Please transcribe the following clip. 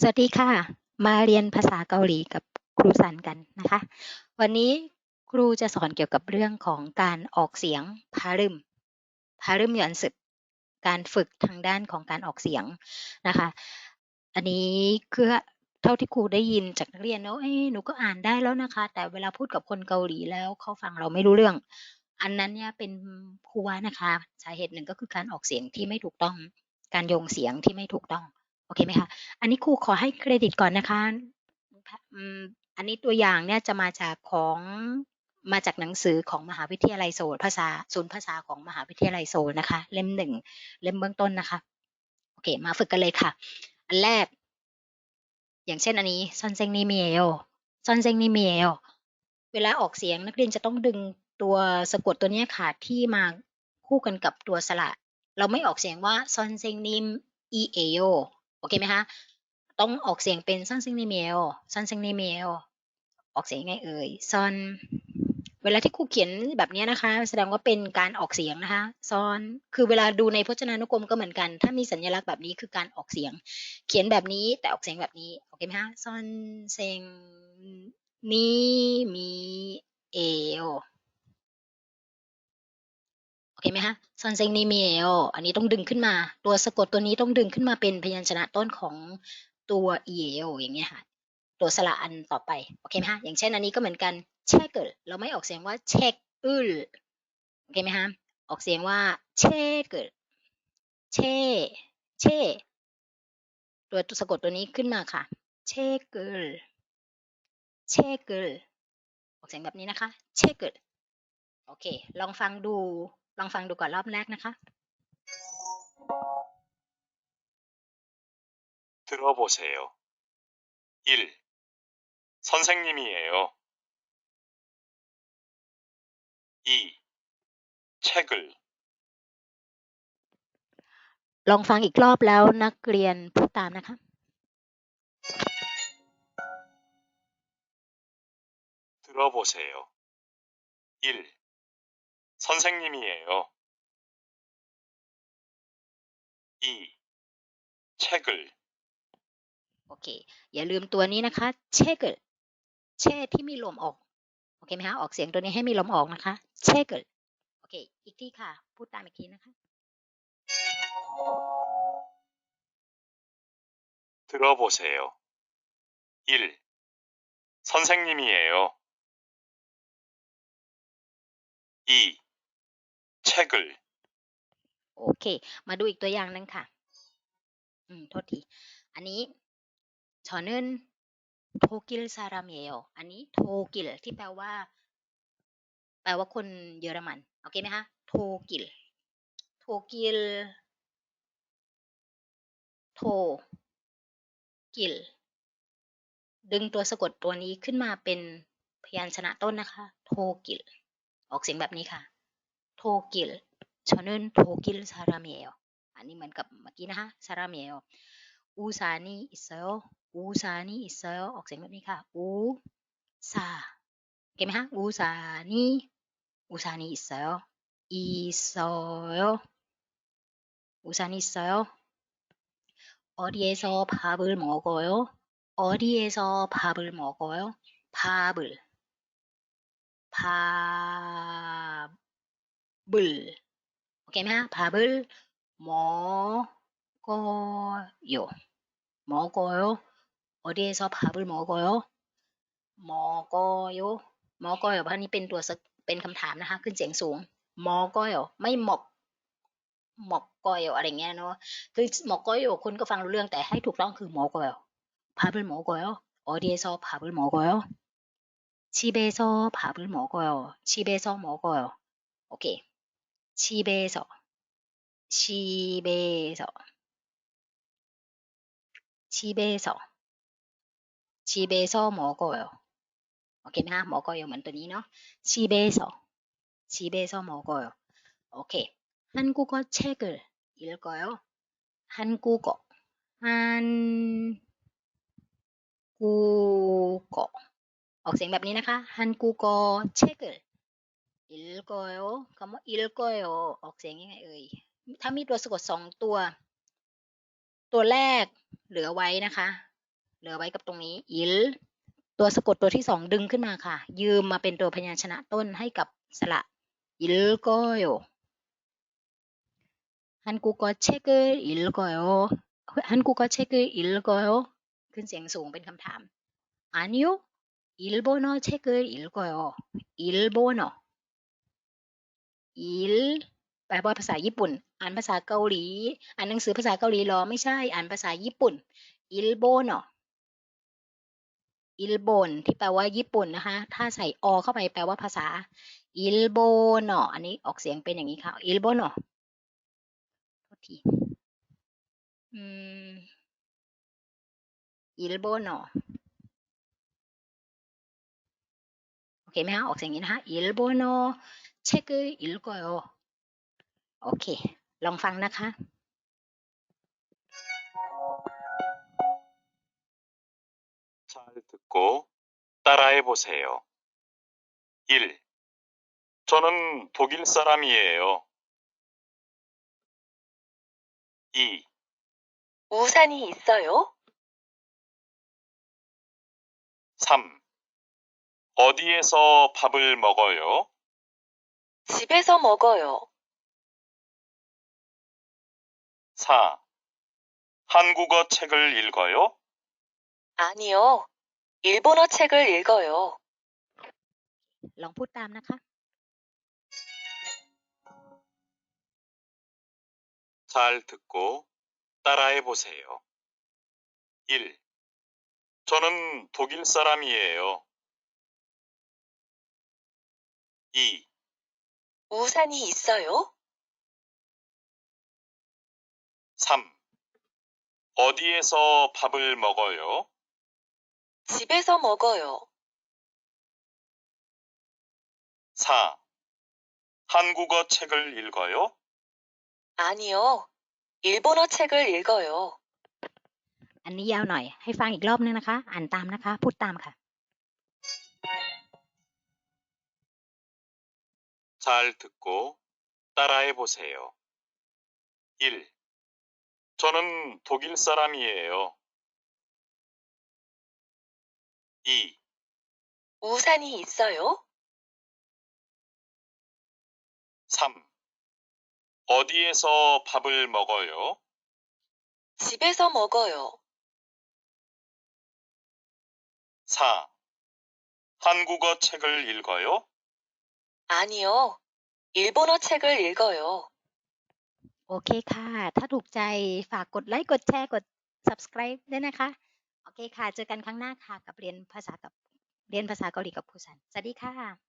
สวัสดีค่ะ มาเรียนภาษาเกาหลีกับครูสันกันนะคะ วันนี้ครูจะสอนเกี่ยวกับเรื่องของการออกเสียงพารึมพารึมหยอนสึกการฝึกทางด้านของการออกเสียงนะคะ อันนี้คือเท่าที่ครูได้ยินจากนักเรียนเนาะเอ้หนูก็อ่านได้แล้วนะคะ แต่เวลาพูดกับคนเกาหลีแล้วเขาฟังเราไม่รู้เรื่อง อันนั้นเนี่ยเป็นครูว่านะคะ สาเหตุหนึ่งก็คือการออกเสียงที่ไม่ถูกต้อง การโยงเสียงที่ไม่ถูกต้อง โอเคไหมคะ อันนี้ครูขอให้เครดิตก่อนนะคะ อันนี้ตัวอย่างเนี่ยจะมาจากของมาจากหนังสือของมหาวิทยาลัยโซลภาษาศูนย์ภาษาของมหาวิทยาลัยโซลนะคะ เล่มหนึ่งเล่มเบื้องต้นนะคะ โอเค มาฝึกกันเลยค่ะ อันแรก อย่างเช่นอันนี้ซอนเซงนิเมลซอนเซงนิเมลเวลาออกเสียงนักเรียนจะต้องดึงตัวสะกดตัวนี้ค่ะ ที่มาคู่กันกับตัวสระ เราไม่ออกเสียงว่าซอนเซงนิมอีเอโอ โอเคไหมคะต้องออกเสียงเป็นซอนเซงนิเมลซอนเซงนิเมลออกเสียงยังไงเอ่ยซอน เวลาที่ครูเขียนแบบนี้นะคะ แสดงว่าเป็นการออกเสียงนะคะซอนคือเวลาดูในพจนานุกรมก็เหมือนกัน ถ้ามีสัญลักษณ์แบบนี้คือการออกเสียง เขียนแบบนี้แต่ออกเสียงแบบนี้โอเคไหมคะซอนเซงนีมีเอโอ โอเคไหมคะซอนเซงนีมีเอโออันนี้ต้องดึงขึ้นมา ตัวสะกดตัวนี้ต้องดึงขึ้นมาเป็นพยัญชนะต้นของตัวเอโออย่างเงี้ยค่ะ ตัวสระอันต่อไป โอเคไหมคะอย่างเช่นอันนี้ก็เหมือนกันเชเกิลเราไม่ออกเสียงว่าเช็คอึลโอเคไหมคะออกเสียงว่าเชเกิลเชเชตัวสะกดตัวนี้ขึ้นมาค่ะ เชเกิลเชเกิลออกเสียงแบบนี้นะคะ เชเกิลโอเค ลองฟังดู ลองฟังดูก่อนรอบแรกนะคะ 들어보세요. 1. 선생님이에요. 2. 책을 ลองฟังอีกรอบแล้วนักเรียนพูดตามนะคะ 들어보세요. 1. 선생님이에요. 2. 책을 โอเค อย่าลืมตัวนี้นะคะ เชเกิลเชที่มีลมออก โอเคไหมคะ ออกเสียงตัวนี้ให้มีลมออกนะคะ เชเกิลโอเค อีกทีค่ะ พูดตามอีกทีนะคะ 들어보세요. 1. 선생님이에요. 2. 책을 โอเค มาดูอีกตัวอย่างหนึงค่ะ อืม โทษที อันนี้ชอนึนโทกิลซารามเอลอันนี้โทกิลที่แปลว่า แปลว่าคนเยอรมัน โอเคไหมคะโทกิลโทกิลโทกิลดึงตัวสะกดตัวนี้ขึ้นมาเป็นพยัญชนะต้นนะคะ โทกิล ออกเสียงแบบนี้ค่ะ โทกิลชอนึนโทกิลซารามเอลอันนี้เหมือนกับเมื่อกี้นะคะซารามเอลอูซานีอิสเซลอูซานีอิสเซลออกเสียงแบบนี้ค่ะอู ซาโอเคไหมคะ อูซานีอูซานีอิสเซลอิสเซลอูซานีอิสเซล 어디에서 밥을 먹어요? 어디에서 밥을 먹어요? 밥을 밥을 오케이 나 밥을 먹어요. 먹어요. 어디에서 밥을 먹어요? 먹어요. 먹어요 เพราะนี้เป็นตัวสะเป็นคำถามนะคะ ขึ้นเสียงสูง 먹어요 ไม่หมกหมกกอยอะไรเงี้ยเนาะคือหมกกอยคนก็ฟังรู้เรื่องแต่ให้ถูกต้องคือ 먹어요. 밥을 먹어요. 어디에서 밥을 먹어요? 집에서 밥을 먹어요. 집에서 먹어요. 오케이. 집에서 집에서 집에서 집에서 먹어요. 오케이 나 먹어요 เหมือนตัวนี้เนาะ 집에서 집에서 먹어요. 오케이. 한국어 책을 읽어요. 한국어 한국어 ออกเสียงแบบนี้นะคะ 한국어 책을 อิลโกโอคำว่าอิลโกโอออกเสียงยังไงเอ่ย ถ้ามีตัวสะกดสองตัว ตัวแรกเหลือไว้นะคะ เหลือไว้กับตรงนี้อิลตัวสะกดตัวที่สองดึงขึ้นมาค่ะ ยืมมาเป็นตัวพยัญชนะต้นให้กับสระอิลโกโยฮันกูก็เช็คอิลโกโยฮันกูก็เช็คอิลกโยขึ้นเสียงสูงเป็นคำถามอันยูอิลโบโนเช็คอิลกโยอิลโบโน อิลแปลว่าภาษาญี่ปุ่น อ่านภาษาเกาหลี อ่านหนังสือภาษาเกาหลีหรอ ไม่ใช่ อ่านภาษาญี่ปุ่น อิลโบนอิลโบนที่แปลว่าญี่ปุ่นนะคะ ถ้าใส่อเข้าไปแปลว่าภาษา อิลโบนอันนี้ออกเสียงเป็นอย่างนี้ค่ะ อิลโบนโทษทีอิลโบนโอเคไหมคะ ออกเสียงนี้นะคะ อิลโบโน อเช็คอิลโกโอโอเค ลองฟังนะคะ 잘 듣고 따라해 보세요. 1. 저는 독일 사람이에요. 2. 우산이 있어요? 3. 어디에서 밥을 먹어요? 집에서 먹어요. 4. 한국어 책을 읽어요? 아니요. 일본어 책을 읽어요. ลองพูดตามนะคะ 잘 듣고 따라해 보세요. 1. 저는 독일 사람이에요. 2. 우산이 있어요? 3. 어디에서 밥을 먹어요? 집에서 먹어요. 4. 한국어 책을 읽어요? 아니요. 일본어 책을 읽어요. อันนี้ยาวหน่อย ให้ฟังอีกรอบนึงนะคะ อ่านตามนะคะ พูดตามค่ะ 잘 듣고 따라해 보세요. 1. 저는 독일 사람이에요. 2. 우산이 있어요? 3. 어디에서 밥을 먹어요? 집에서 먹어요. 4. 한국어 책을 읽어요? 아니요. 일본어 책을 읽어요. โอเคค่ะ ถ้าถูกใจฝากกดไลค์ กดแชร์ กด subscribe ด้วยนะคะ โอเคค่ะ เจอกันครั้งหน้าค่ะ กับเรียนภาษากับ เรียนภาษาเกาหลีกับครูสัน สวัสดีค่ะ